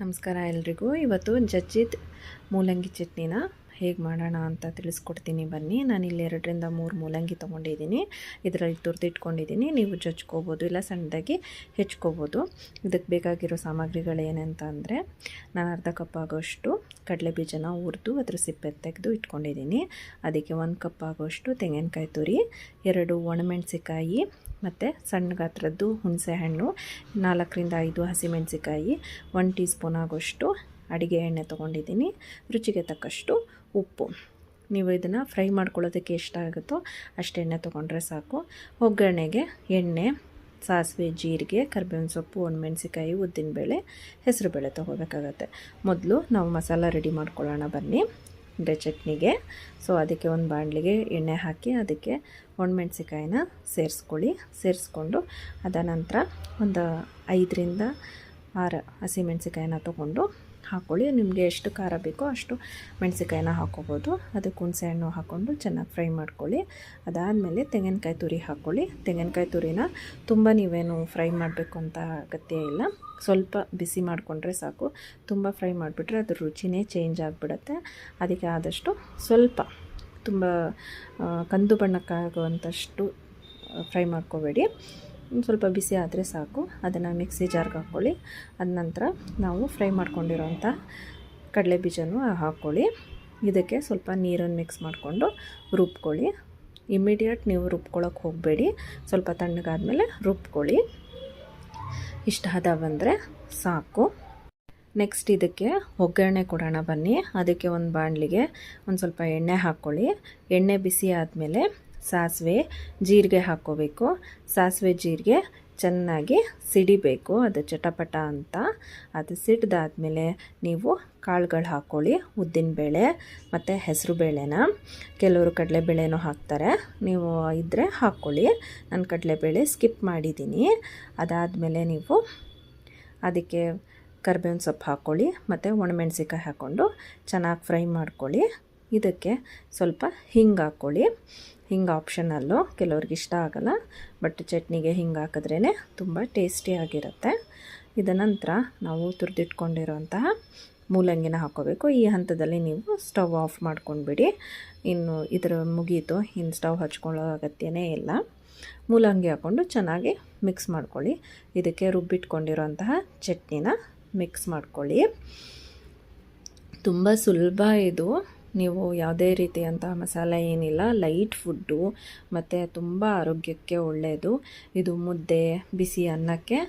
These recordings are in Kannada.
ನಮಸ್ಕಾರ ಎಲ್ರಿಗೂ. ಇವತ್ತು ಜಜ್ಜಿದ ಮೂಲಂಗಿ ಚಟ್ನಿನ ಹೇಗೆ ಮಾಡೋಣ ಅಂತ ತಿಳಿಸ್ಕೊಡ್ತೀನಿ. ಬನ್ನಿ, ನಾನು ಇಲ್ಲಿ ಎರಡರಿಂದ ಮೂರು ಮೂಲಂಗಿ ತೊಗೊಂಡಿದ್ದೀನಿ. ಇದರಲ್ಲಿ ತುರಿದಿಟ್ಕೊಂಡಿದ್ದೀನಿ. ನೀವು ಜಜ್ಕೋಬೋದು, ಇಲ್ಲ ಸಣ್ಣದಾಗಿ ಹೆಚ್ಕೋಬೋದು. ಇದಕ್ಕೆ ಬೇಕಾಗಿರೋ ಸಾಮಗ್ರಿಗಳೇನಂತ ಅಂದರೆ, ನಾನು ಅರ್ಧ ಕಪ್ ಆಗೋಷ್ಟು ಕಡಲೆ ಬೀಜನ ಹುರಿದು ಅದ್ರ ಸಿಪ್ಪೆ ತೆಗೆದು ಇಟ್ಕೊಂಡಿದ್ದೀನಿ. ಅದಕ್ಕೆ ಒಂದು ಕಪ್ ಆಗೋಷ್ಟು ತೆಂಗಿನಕಾಯಿ ತುರಿ, ಎರಡು ಒಣಮೆಣಸಿಕಾಯಿ ಮತ್ತು ಸಣ್ಣ ಗಾತ್ರದ್ದು ಹುಣಸೆ ಹಣ್ಣು ನಾಲ್ಕರಿಂದ ಐದು ಹಸಿಮೆಣಸಿಕಾಯಿ ಒನ್ ಟೀ ಸ್ಪೂನ್ ಆಗೋಷ್ಟು ಅಡುಗೆ ಎಣ್ಣೆ ತೊಗೊಂಡಿದ್ದೀನಿ. ರುಚಿಗೆ ತಕ್ಕಷ್ಟು ಉಪ್ಪು. ನೀವು ಇದನ್ನು ಫ್ರೈ ಮಾಡ್ಕೊಳ್ಳೋದಕ್ಕೆ ಎಷ್ಟಾಗುತ್ತೋ ಅಷ್ಟು ಎಣ್ಣೆ ತೊಗೊಂಡ್ರೆ ಸಾಕು. ಒಗ್ಗರಣೆಗೆ ಎಣ್ಣೆ, ಸಾಸಿವೆ, ಜೀರಿಗೆ, ಕರ್ಬೇವಿನ ಸೊಪ್ಪು ಒಣಮೆಣಸಿಕಾಯಿ ಉದ್ದಿನಬೇಳೆ ಹೆಸರುಬೇಳೆ ತೊಗೋಬೇಕಾಗತ್ತೆ. ಮೊದಲು ನಾವು ಮಸಾಲ ರೆಡಿ ಮಾಡ್ಕೊಳ್ಳೋಣ ಬನ್ನಿ. ಅಂದರೆ ಚಟ್ನಿಗೆ. ಸೊ ಅದಕ್ಕೆ ಒಂದು ಬಾಣಲಿಗೆ ಎಣ್ಣೆ ಹಾಕಿ ಅದಕ್ಕೆ ಒಣಮೆಣಸಿಕಾಯಿನ ಸೇರಿಸ್ಕೊಳ್ಳಿ. ಸೇರಿಸ್ಕೊಂಡು ಅದ ನಂತರ ಒಂದು ಐದರಿಂದ ಆರು ಹಸಿಮೆಣ್ಸಿಕಾಯಿನ ತೊಗೊಂಡು ಹಾಕ್ಕೊಳ್ಳಿ ನಿಮಗೆ ಎಷ್ಟು ಖಾರ ಬೇಕೋ ಅಷ್ಟು ಮೆಣಸಿಕಾಯಿನ ಹಾಕ್ಕೋಬೋದು ಅದಕ್ಕೆ ಹುಣಸೆಹಣ್ಣು ಹಾಕ್ಕೊಂಡು ಚೆನ್ನಾಗಿ ಫ್ರೈ ಮಾಡ್ಕೊಳ್ಳಿ. ಅದಾದಮೇಲೆ ತೆಂಗಿನಕಾಯಿ ತುರಿ ಹಾಕ್ಕೊಳ್ಳಿ ತೆಂಗಿನಕಾಯಿ ತುರಿನ ತುಂಬ ನೀವೇನು ಫ್ರೈ ಮಾಡಬೇಕು ಅಂತ ಅಗತ್ಯ ಇಲ್ಲ. ಸ್ವಲ್ಪ ಬಿಸಿ ಮಾಡಿಕೊಂಡ್ರೆ ಸಾಕು. ತುಂಬ ಫ್ರೈ ಮಾಡಿಬಿಟ್ರೆ ಅದ್ರ ರುಚಿನೇ ಚೇಂಜ್ ಆಗಿಬಿಡುತ್ತೆ. ಅದಕ್ಕೆ ಆದಷ್ಟು ಸ್ವಲ್ಪ ತುಂಬ ಕಂದು ಬಣ್ಣಕ್ಕಾಗುವಂಥಷ್ಟು ಫ್ರೈ ಮಾಡ್ಕೋಬೇಡಿ. ಸ್ವಲ್ಪ ಬಿಸಿ ಆದರೆ ಸಾಕು. ಅದನ್ನು ಮಿಕ್ಸಿ ಜಾರ್ಗೆ ಹಾಕ್ಕೊಳ್ಳಿ. ಅದ ನಂತರ ನಾವು ಫ್ರೈ ಮಾಡ್ಕೊಂಡಿರೋಂಥ ಕಡಲೆ ಬೀಜನೂ ಹಾಕ್ಕೊಳ್ಳಿ. ಇದಕ್ಕೆ ಸ್ವಲ್ಪ ನೀರನ್ನು ಮಿಕ್ಸ್ ಮಾಡಿಕೊಂಡು ರುಬ್ಕೊಳ್ಳಿ. ಇಮಿಡಿಯೇಟ್ ನೀವು ರುಬ್ಕೊಳ್ಳೋಕೆ ಹೋಗಬೇಡಿ. ಸ್ವಲ್ಪ ತಣ್ಣಗಾದಮೇಲೆ ರುಬ್ಕೊಳ್ಳಿ. ಇಷ್ಟ ಹದ ಬಂದರೆ ಸಾಕು. ನೆಕ್ಸ್ಟ್ ಇದಕ್ಕೆ ಒಗ್ಗರಣೆ ಕೊಡೋಣ ಬನ್ನಿ. ಅದಕ್ಕೆ ಒಂದು ಬಾಣಲಿಗೆ ಒಂದು ಸ್ವಲ್ಪ ಎಣ್ಣೆ ಹಾಕ್ಕೊಳ್ಳಿ. ಎಣ್ಣೆ ಬಿಸಿ ಆದಮೇಲೆ ಸಾಸಿವೆ ಜೀರಿಗೆ ಹಾಕ್ಕೋಬೇಕು. ಸಾಸಿವೆ ಜೀರಿಗೆ ಚೆನ್ನಾಗಿ ಸಿಡಿಬೇಕು. ಅದು ಚಟಪಟ ಅಂತ. ಅದು ಸಿಡ್ದಾದ್ಮೇಲೆ ನೀವು ಕಾಳುಗಳು ಹಾಕ್ಕೊಳ್ಳಿ. ಉದ್ದಿನಬೇಳೆ ಮತ್ತು ಹೆಸರು ಬೇಳೆನ. ಕೆಲವರು ಕಡಲೆಬೇಳೆನೂ ಹಾಕ್ತಾರೆ. ನೀವು ಇದ್ದರೆ ಹಾಕ್ಕೊಳ್ಳಿ. ನಾನು ಕಡಲೆಬೇಳೆ ಸ್ಕಿಪ್ ಮಾಡಿದ್ದೀನಿ. ಅದಾದಮೇಲೆ ನೀವು ಅದಕ್ಕೆ ಕರ್ಬೇವಿನ ಸೊಪ್ಪು ಹಾಕ್ಕೊಳ್ಳಿ. ಮತ್ತು ಒಣಮೆಣ್ಸಿಕಾಯಿ ಹಾಕ್ಕೊಂಡು ಚೆನ್ನಾಗಿ ಫ್ರೈ ಮಾಡ್ಕೊಳ್ಳಿ. ಇದಕ್ಕೆ ಸ್ವಲ್ಪ ಹಿಂಗೆ ಹಾಕ್ಕೊಳ್ಳಿ ಹಿಂಗೆ ಆಪ್ಷನಲ್ಲು ಕೆಲವ್ರಿಗೆ ಇಷ್ಟ ಆಗೋಲ್ಲ ಬಟ್ ಚಟ್ನಿಗೆ ಹಿಂಗೆ ಹಾಕಿದ್ರೇ ತುಂಬ ಟೇಸ್ಟಿಯಾಗಿರುತ್ತೆ ಇದ ನಂತರ ನಾವು ತುರಿದಿಟ್ಕೊಂಡಿರೋಂತಹ ಮೂಲಂಗಿನ ಹಾಕೋಬೇಕು. ಈ ಹಂತದಲ್ಲಿ ನೀವು ಸ್ಟವ್ ಆಫ್ ಮಾಡ್ಕೊಂಡ್ಬಿಡಿ. ಇನ್ನು ಇದರ ಮುಗೀತು ಇನ್ನು ಸ್ಟವ್ ಹಚ್ಕೊಳ್ಳೋ ಅಗತ್ಯನೇ ಇಲ್ಲ. ಮೂಲಂಗಿ ಹಾಕ್ಕೊಂಡು ಚೆನ್ನಾಗಿ ಮಿಕ್ಸ್ ಮಾಡ್ಕೊಳ್ಳಿ. ಇದಕ್ಕೆ ರುಬ್ಬಿಟ್ಕೊಂಡಿರೋಂತಹ ಚಟ್ನಿನ ಮಿಕ್ಸ್ ಮಾಡ್ಕೊಳ್ಳಿ. ತುಂಬ ಸುಲಭ ಇದು. ನೀವು ಯಾವುದೇ ರೀತಿಯಂತಹ ಮಸಾಲೆ ಏನಿಲ್ಲ ಲೈಟ್ ಫುಡ್ಡು ಮತ್ತು ತುಂಬ ಆರೋಗ್ಯಕ್ಕೆ ಒಳ್ಳೆಯದು ಇದು ಮುದ್ದೆ, ಬಿಸಿ ಅನ್ನಕ್ಕೆ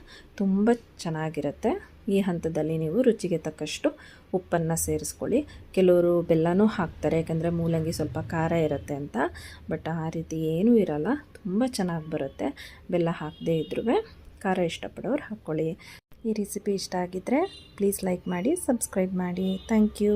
ತುಂಬ ಚೆನ್ನಾಗಿರುತ್ತೆ. ಈ ಹಂತದಲ್ಲಿ ನೀವು ರುಚಿಗೆ ತಕ್ಕಷ್ಟು ಉಪ್ಪನ್ನು ಸೇರಿಸ್ಕೊಳ್ಳಿ. ಕೆಲವರು ಬೆಲ್ಲನೂ ಹಾಕ್ತಾರೆ, ಯಾಕಂದರೆ ಮೂಲಂಗಿ ಸ್ವಲ್ಪ ಖಾರ ಇರುತ್ತೆ ಅಂತ. ಬಟ್ ಆ ರೀತಿ ಏನೂ ಇರಲ್ಲ, ತುಂಬ ಚೆನ್ನಾಗಿ ಬರುತ್ತೆ. ಬೆಲ್ಲ ಹಾಕದೇ ಇದ್ರೂ ಖಾರ ಇಷ್ಟಪಡೋರು ಹಾಕ್ಕೊಳ್ಳಿ. ಈ ರೆಸಿಪಿ ಇಷ್ಟ ಆಗಿದ್ದರೆ ಪ್ಲೀಸ್ ಲೈಕ್ ಮಾಡಿ, ಸಬ್ಸ್ಕ್ರೈಬ್ ಮಾಡಿ. Thank you.